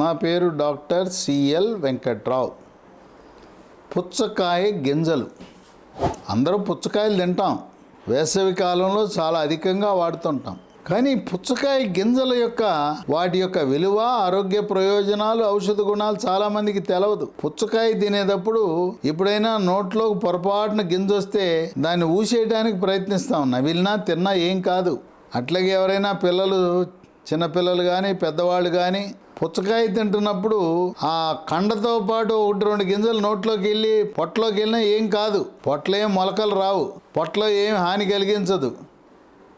నా పేరు doctor CL Venkatrao. పుచ్చకాయ గింజలు. అందరూ పుచ్చకాయలు తింటాం. వేసవి కాలంలో చాలా అధికంగా వాడుతుంటాం. కానీ పుచ్చకాయ గింజల యొక్క వాటి యొక్క విలువ ఆరోగ్య ప్రయోజనాలు ఔషధ గుణాలు చాలామందికి తెలవదు. పుచ్చకాయ తినేటప్పుడు ఎప్పుడైనా నోట్లో పొరపాటున గింజ వస్తే దాన్ని ఊసేయడానికి ప్రయత్నిస్తాం. నవిలినా తిన్నా ఏం కాదు. అట్లాగే ఎవరైనా పిల్లలు చిన్నపిల్లలు కానీ పెద్దవాళ్ళు కానీ పుచ్చకాయ తింటున్నప్పుడు ఆ కండతో పాటు ఒకటి రెండు గింజలు నోట్లోకి వెళ్ళి పొట్టలోకి వెళ్ళినా ఏం కాదు. పొట్టలో ఏం మొలకలు రావు. పొట్టలో ఏం హాని కలిగించదు.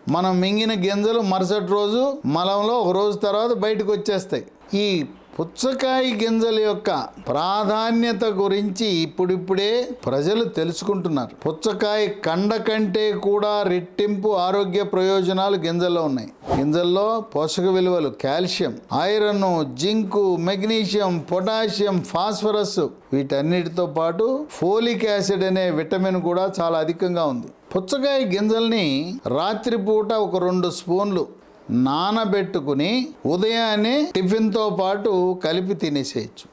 మనం మింగిన గింజలు మరుసటి రోజు మలంలో ఒక రోజు తర్వాత బయటకు వచ్చేస్తాయి. ఈ పుచ్చకాయ గింజల యొక్క ప్రాధాన్యత గురించి ఇప్పుడిప్పుడే ప్రజలు తెలుసుకుంటున్నారు. పుచ్చకాయ కండ కంటే కూడా రెట్టింపు ఆరోగ్య ప్రయోజనాలు గింజల్లో ఉన్నాయి. గింజల్లో పోషక విలువలు calcium iron zinc magnesium potassium phosphorus వీటన్నిటితో పాటు ఫోలిక్ యాసిడ్ అనే విటమిన్ కూడా చాలా అధికంగా ఉంది. పుచ్చకాయ గింజల్ని రాత్రిపూట ఒక రెండు స్పూన్లు నానబెట్టుకుని ఉదయాన్నే టిఫిన్తో పాటు కలిపి తినేసేయచ్చు.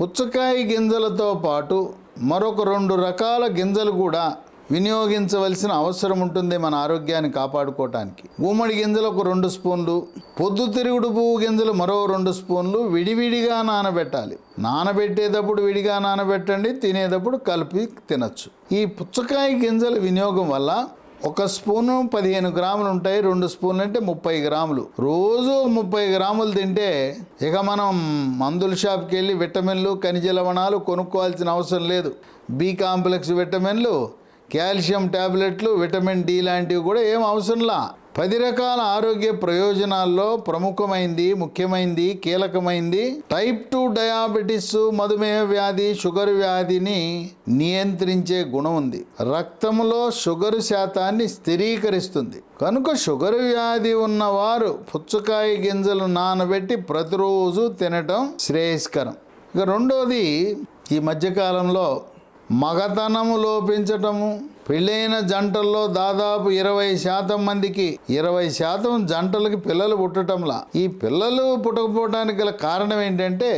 పుచ్చకాయ గింజలతో పాటు మరొక రెండు రకాల గింజలు కూడా వినియోగించవలసిన అవసరం ఉంటుంది మన ఆరోగ్యాన్ని కాపాడుకోవటానికి. గుమ్మడి గింజలు ఒక రెండు స్పూన్లు పొద్దుతిరుగుడు పువ్వు గింజలు మరో రెండు స్పూన్లు విడివిడిగా నానబెట్టాలి. నానబెట్టేటప్పుడు విడిగా నానబెట్టండి తినేటప్పుడు కలిపి తినచ్చు. ఈ పుచ్చకాయ గింజల వినియోగం వల్ల ఒక స్పూను పదిహేను గ్రాములు ఉంటాయి రెండు స్పూన్లు అంటే ముప్పై గ్రాములు. రోజు ముప్పై గ్రాములు తింటే ఇక మనం మందుల షాప్కి వెళ్ళి విటమిన్లు ఖనిజ లవణాలు కొనుక్కోవాల్సిన అవసరం లేదు. బి కాంప్లెక్స్ విటమిన్లు కాల్షియం టాబ్లెట్లు విటమిన్ డి లాంటివి కూడా ఏం అవసరంలా. పది రకాల ఆరోగ్య ప్రయోజనాల్లో ప్రముఖమైంది ముఖ్యమైంది కీలకమైంది. టైప్ టూ డయాబెటిస్ మధుమేహ వ్యాధి షుగర్ వ్యాధిని నియంత్రించే గుణం ఉంది. రక్తంలో షుగర్ శాతాన్ని స్థిరీకరిస్తుంది. కనుక షుగర్ వ్యాధి ఉన్నవారు పుచ్చకాయ గింజలు నానబెట్టి ప్రతిరోజు తినటం శ్రేయస్కరం. ఇక రెండోది ఈ మధ్యకాలంలో మగతనము లోపించటము పెళ్ళైన జంటల్లో దాదాపు ఇరవై శాతం మందికి ఇరవై శాతం జంటలకి పిల్లలు పుట్టటంలా. ఈ పిల్లలు పుట్టకపోవడానికి గల కారణం ఏంటంటే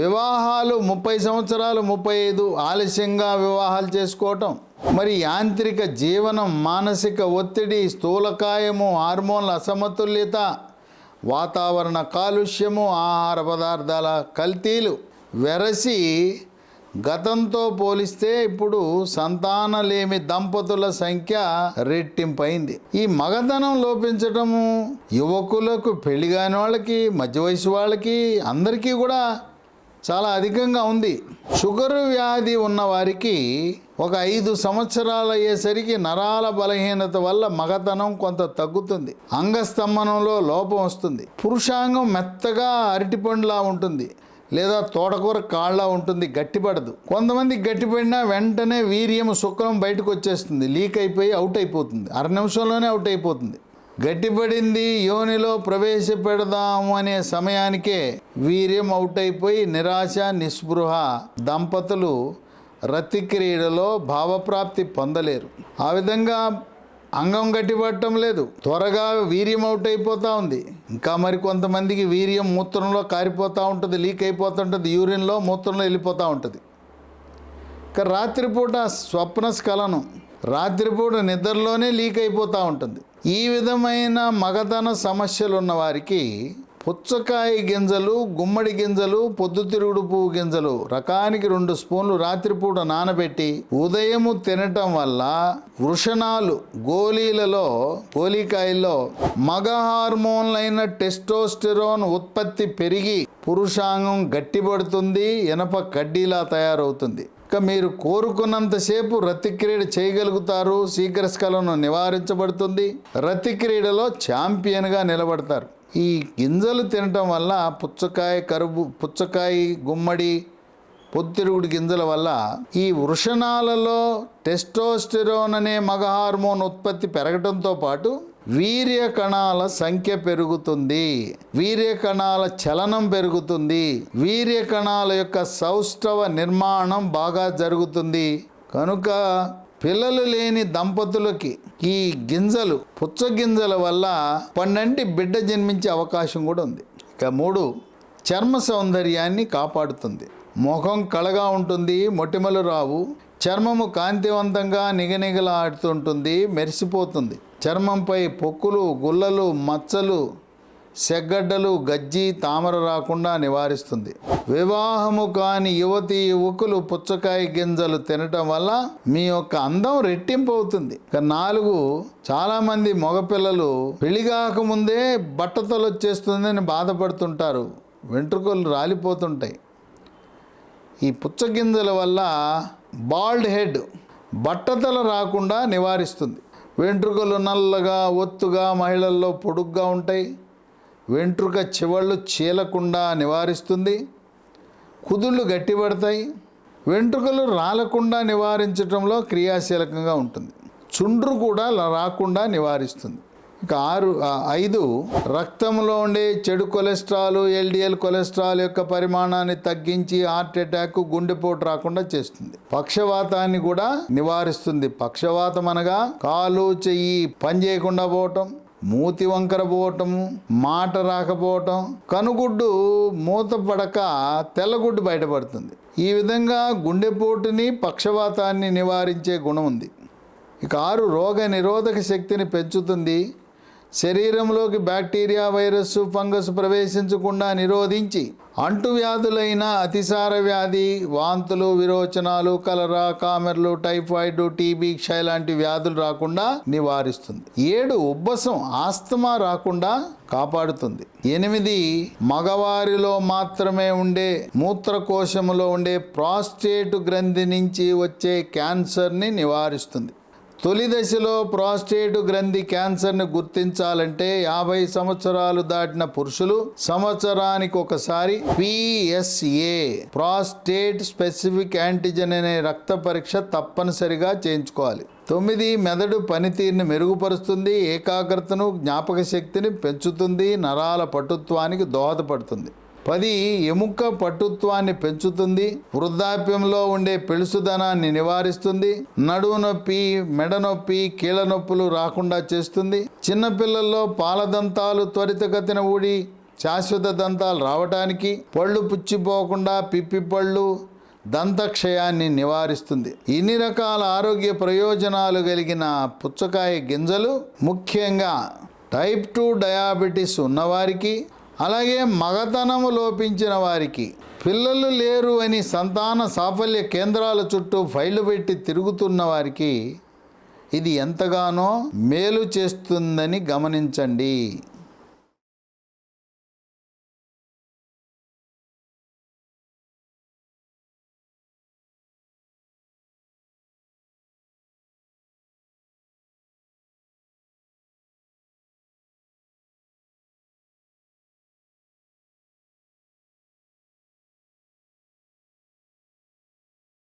వివాహాలు ముప్పై సంవత్సరాలు ముప్పై ఐదు ఆలస్యంగా వివాహాలు చేసుకోవటం. మరి యాంత్రిక జీవనం మానసిక ఒత్తిడి స్థూలకాయము హార్మోన్ల అసమతుల్యత వాతావరణ కాలుష్యము ఆహార పదార్థాల కల్తీలు వెరసి గతంతో పోలిస్తే ఇప్పుడు సంతానలేమి దంపతుల సంఖ్య రెట్టింపైంది. ఈ మగధనం లోపించటము యువకులకు పెళ్ళి కాని వాళ్ళకి మధ్య వయసు వాళ్ళకి అందరికీ కూడా చాలా అధికంగా ఉంది. షుగర్ వ్యాధి ఉన్న వారికి ఒక ఐదు సంవత్సరాలు అయ్యేసరికి నరాల బలహీనత వల్ల మగతనం కొంత తగ్గుతుంది. అంగస్తంభనంలో లోపం వస్తుంది. పురుషాంగం మెత్తగా అరటిపండులా ఉంటుంది. లేదా తోటకూర కాళ్ళ ఉంటుంది గట్టిపడదు. కొంతమంది గట్టిపడినా వెంటనే వీర్యం శుక్రం బయటకు వచ్చేస్తుంది. లీక్ అయిపోయి అవుట్ అయిపోతుంది. అర నిమిషంలోనే అవుట్ అయిపోతుంది. గట్టిపడింది యోనిలో ప్రవేశపెడదాము అనే సమయానికే వీర్యం అవుట్ అయిపోయి నిరాశ నిస్పృహ దంపతులు రతిక్రీడలో భావప్రాప్తి పొందలేరు. ఆ విధంగా అంగం గట్టిపడటం లేదు. త్వరగా వీర్యం అవుట్ అయిపోతూ ఉంది. ఇంకా మరి కొంతమందికి వీర్యం మూత్రంలో కారిపోతూ ఉంటుంది లీక్ అయిపోతుంటుంది యూరిన్లో మూత్రంలో వెళ్ళిపోతూ ఉంటుంది. ఇక రాత్రిపూట స్వప్న స్ఖలనం. రాత్రిపూట నిద్రలోనే లీక్ అయిపోతూ ఉంటుంది. ఈ విధమైన మగతన సమస్యలు ఉన్న వారికి పుచ్చకాయ గింజలు గుమ్మడి గింజలు పొద్దుతిరుగుడు పువ్వు గింజలు. రకానికి రెండు స్పూన్లు రాత్రిపూట నానబెట్టి ఉదయము తినటం వల్ల వృషణాలు గోళీలలో గోళీకాయల్లో మగ హార్మోన్లైన టెస్టోస్టెరోన్ ఉత్పత్తి పెరిగి పురుషాంగం గట్టిపడుతుంది ఇనప కడ్డీలా తయారవుతుంది. ఇక మీరు కోరుకున్నంతసేపు రతిక్రీడ చేయగలుగుతారు శీఘ్రస్ఖలనం నివారించబడుతుంది. రతిక్రీడలో ఛాంపియన్గా నిలబడతారు. ఈ గింజలు తినటం వల్ల పుచ్చకాయ కరుబు పుచ్చకాయ గుమ్మడి పొద్దుతిరుగుడు గింజల వల్ల ఈ వృషణాలలో టెస్టోస్టెరోన్ అనే మగ హార్మోన్ ఉత్పత్తి పెరగడంతో పాటు వీర్య కణాల సంఖ్య పెరుగుతుంది. వీర్య కణాల చలనం పెరుగుతుంది. వీర్య కణాల యొక్క సౌష్ఠవ నిర్మాణం బాగా జరుగుతుంది. కనుక పిల్లలు లేని దంపతులకి ఈ గింజలు పుచ్చ గింజల వల్ల పన్నెంటి బిడ్డ జన్మించే అవకాశం కూడా ఉంది. ఇక మూడు చర్మ సౌందర్యాన్ని కాపాడుతుంది. ముఖం కళగా ఉంటుంది మొటిమలు రావు. చర్మము కాంతివంతంగా నిగనిగలాడుతుంటుంది మెరిసిపోతుంది. చర్మంపై పొక్కులు గుల్లలు మచ్చలు సెగ్గడ్డలు గజ్జి తామర రాకుండా నివారిస్తుంది. వివాహము కాని యువతి యువకులు పుచ్చకాయ గింజలు తినటం వల్ల మీ యొక్క అందం రెట్టింపు అవుతుంది. నాలుగు చాలామంది మగపిల్లలు పెళ్ళిగాక ముందే బట్టతలు వచ్చేస్తుందని బాధపడుతుంటారు. వెంట్రుకలు రాలిపోతుంటాయి. ఈ పుచ్చగింజల వల్ల బాల్డ్ హెడ్ బట్టతల రాకుండా నివారిస్తుంది. వెంట్రుకలు నల్లగా ఒత్తుగా మహిళల్లో పొడుగ్గా ఉంటాయి. వెంట్రుక చివళ్ళు చీలకుండా నివారిస్తుంది. కుదుళ్ళు గట్టిపడతాయి. వెంట్రుకలు రాలకుండా నివారించడంలో క్రియాశీలకంగా ఉంటుంది. చుండ్రు కూడా రాకుండా నివారిస్తుంది. ఇక ఆరు ఐదు రక్తంలో ఉండే చెడు కొలెస్ట్రాల్ ఎల్డిఎల్ కొలెస్ట్రాల్ యొక్క పరిమాణాన్ని తగ్గించి హార్ట్ అటాక్ గుండెపోటు రాకుండా చేస్తుంది. పక్షవాతాన్ని కూడా నివారిస్తుంది. పక్షవాతం అనగా కాలు చెయ్యి పని చేయకుండా పోవటం. మూతి వంకర పోవటము మాట రాకపోవటం కనుగుడ్డు మూత పడక తెల్లగుడ్డు బయటపడుతుంది. ఈ విధంగా గుండెపోటుని పక్షవాతాన్ని నివారించే గుణం ఉంది. ఇక ఆరు రోగ నిరోధక శక్తిని పెంచుతుంది శరీరంలోకి బ్యాక్టీరియా వైరస్సు ఫంగస్ ప్రవేశించకుండా నిరోధించి అంటువ్యాధులైన అతిసార వ్యాధి వాంతులు విరోచనాలు కలరా కామెర్లు టైఫాయిడ్ టీబీ క్షయ లాంటి వ్యాధులు రాకుండా నివారిస్తుంది. ఏడు ఉబ్బసం ఆస్తమా రాకుండా కాపాడుతుంది. ఎనిమిది మగవారిలో మాత్రమే ఉండే మూత్రకోశములో ఉండే ప్రాస్టేట్ గ్రంథి నుంచి వచ్చే క్యాన్సర్ని నివారిస్తుంది. తొలి దశలో ప్రాస్టేట్ గ్రంథి క్యాన్సర్ను గుర్తించాలంటే యాభై సంవత్సరాలు దాటిన పురుషులు సంవత్సరానికి ఒకసారి పిఎస్ఏ ప్రాస్టేట్ స్పెసిఫిక్ యాంటిజెన్ అనే రక్త పరీక్ష తప్పనిసరిగా చేయించుకోవాలి. తొమ్మిది మెదడు పనితీరుని మెరుగుపరుస్తుంది ఏకాగ్రతను జ్ఞాపక శక్తిని పెంచుతుంది నరాల పటుత్వానికి దోహదపడుతుంది. పది ఎముక పటుత్వాన్ని పెంచుతుంది వృద్ధాప్యంలో ఉండే పెళుసుదనాన్ని నివారిస్తుంది నడువు నొప్పి మెడ నొప్పి కీళ్ళ నొప్పులు రాకుండా చేస్తుంది. చిన్నపిల్లల్లో పాలదంతాలు త్వరితగతిన ఊడి శాశ్వత దంతాలు రావటానికి పళ్ళు పుచ్చిపోకుండా పిప్పి పళ్ళు దంతక్షయాన్ని నివారిస్తుంది. ఇన్ని రకాల ఆరోగ్య ప్రయోజనాలు కలిగిన పుచ్చకాయ గింజలు ముఖ్యంగా టైప్ టూ డయాబెటీస్ ఉన్నవారికి అలాగే మగతనము లోపించిన వారికి పిల్లలు లేరు అని సంతాన సాఫల్య కేంద్రాల చుట్టూ ఫైళ్ళు పెట్టి తిరుగుతున్న వారికి ఇది ఎంతగానో మేలు చేస్తుందని గమనించండి.